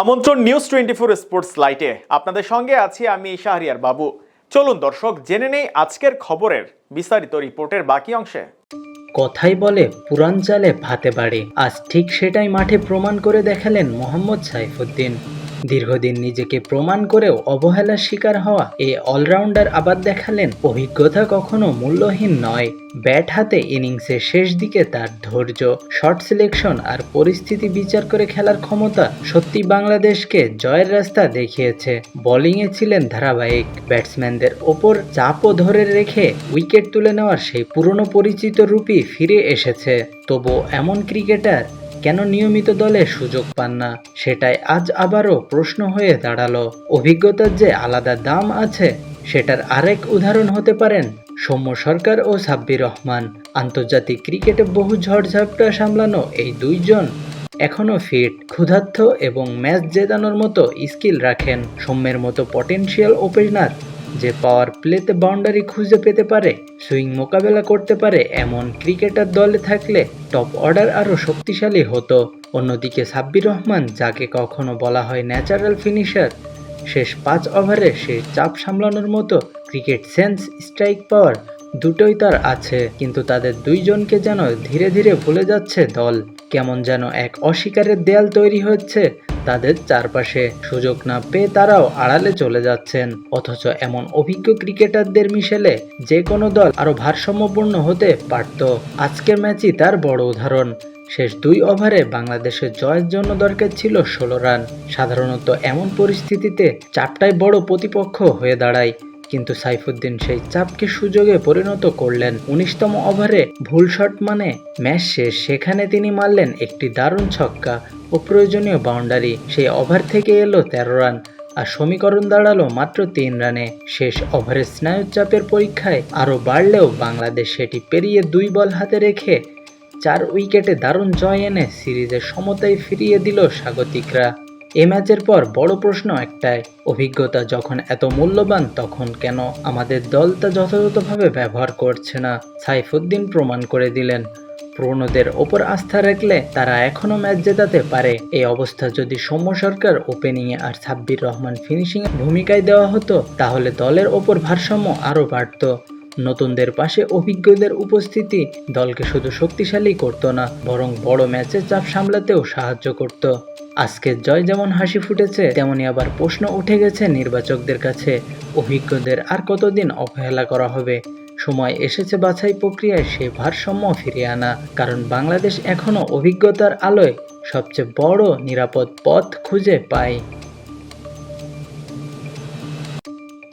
আমন্ত্রণ news twenty four sports লাইটে আপনাদের সঙ্গে আছি আমি শাহরিয়ার বাবু। চলুন দর্শক, জেনে নেই আজকের খবরের বিস্তারিত রিপোর্টের বাকি অংশে। কথাই বলে পুরান জালে ভাতে বাড়ে। আজ ঠিক সেটাই মাঠে প্রমাণ করে দেখালেন মোহাম্মদ সাইফুদ্দিন। দীর্ঘদিন নিজেকে প্রমাণ করেও অবহেলার শিকার হওয়া এই অলরাউন্ডার আবার দেখালেন, অভিজ্ঞতা কখনো মূল্যহীন নয়। ব্যাট হাতে ইনিংসের শেষ দিকে তার ধৈর্য, শট সিলেকশন আর পরিস্থিতি বিচার করে খেলার ক্ষমতা সত্যি বাংলাদেশকে জয়ের রাস্তা দেখিয়েছে। বোলিংয়ে ছিলেন ধারাবাহিক ব্যাটসম্যানদের ওপর চাপও ধরে রেখে উইকেট তুলে নেওয়ার সেই পুরনো পরিচিত রূপই ফিরে এসেছে। তবু এমন ক্রিকেটার কেন নিয়মিত দলে সুযোগ পান না সেটাই আজ আবারও প্রশ্ন হয়ে দাঁড়াল। অভিজ্ঞতার যে আলাদা দাম আছে, সেটার আরেক উদাহরণ হতে পারেন সৌম্য সরকার ও সাব্বির রহমান। আন্তর্জাতিক ক্রিকেটে বহু ঝড়ঝাপটা সামলানো এই দুইজন এখনও ফিট ক্ষুধার্থ এবং ম্যাচ জেতানোর মতো স্কিল রাখেন। সৌম্যের মতো পটেনশিয়াল ওপেনার যে পাওয়ার প্লেতে বাউন্ডারি খুঁজে পেতে পারে সুইং মোকাবেলা করতে পারে এমন ক্রিকেটার দলে থাকলে টপ অর্ডার আরও শক্তিশালী হতো। অন্যদিকে সাব্বির রহমান, যাকে কখনো বলা হয় ন্যাচারাল ফিনিশার, শেষ পাঁচ ওভারে সে চাপ সামলানোর মতো ক্রিকেট সেন্স স্ট্রাইক পাওয়ার দুটোই তার আছে, কিন্তু তাদের দুইজনকে যেন ধীরে ধীরে ভুলে যাচ্ছে দল। কেমন যেন এক অস্বীকারের দেয়াল তৈরি হচ্ছে তাদের চারপাশে। সুযোগ না পেয়ে তারাও আড়ালে চলে যাচ্ছেন। অথচ এমন অভিজ্ঞ ক্রিকেটারদের মিশেলে যে কোনো দল আরও ভারসাম্যপূর্ণ হতে পারত। আজকের ম্যাচই তার বড় উদাহরণ। শেষ দুই ওভারে বাংলাদেশের জয়ের জন্য দরকার ছিল ষোলো রান। সাধারণত এমন পরিস্থিতিতে চাপটাই বড় প্রতিপক্ষ হয়ে দাঁড়ায়। কিন্তু সাইফুদ্দিন সেই চাপকে সুযোগে পরিণত করলেন। উনিশতম ওভারে ভুল শট মানে ম্যাচ শেষ। সেখানে তিনি মারলেন একটি দারুণ ছক্কা ও প্রয়োজনীয় বাউন্ডারি। সেই ওভার থেকে এলো তেরো রান আর সমীকরণ দাঁড়াল মাত্র তিন রানে। শেষ ওভারে স্নায়ুচাপের পরীক্ষায় আরও বাড়লেও বাংলাদেশ সেটি পেরিয়ে দুই বল হাতে রেখে চার উইকেটে দারুণ জয় এনে সিরিজের সমতায় ফিরিয়ে দিল স্বাগতিকরা। এ ম্যাচের পর বড় প্রশ্ন একটাই, অভিজ্ঞতা যখন এত মূল্যবান তখন কেন আমাদের দল তা যথাযথভাবে ব্যবহার করছে না? সাইফুদ্দিন প্রমাণ করে দিলেন। পুরনোদের ওপর আস্থা রাখলে তারা এখনও ম্যাচ জেতাতে পারে। এই অবস্থা যদি সৌম্য সরকার ওপেনিংয়ে আর সাব্বির রহমান ফিনিশিংয়ে ভূমিকায় দেওয়া হতো, তাহলে দলের ওপর ভারসাম্য আরও বাড়ত। নতুনদের পাশে অভিজ্ঞদের উপস্থিতি দলকে শুধু শক্তিশালী করতো না, বরং বড় ম্যাচে চাপ সামলাতেও সাহায্য করত। আজকের জয় যেমন হাসি ফুটেছে তেমনই আবার প্রশ্ন উঠে গেছে নির্বাচকদের কাছে। অভিজ্ঞদের আর কতদিন অবহেলা করা হবে? সময় এসেছে বাছাই প্রক্রিয়ায় সে ভারসাম্য ফিরিয়ে আনা। কারণ বাংলাদেশ এখনও অভিজ্ঞতার আলোয় সবচেয়ে বড় নিরাপদ পথ খুঁজে পায়।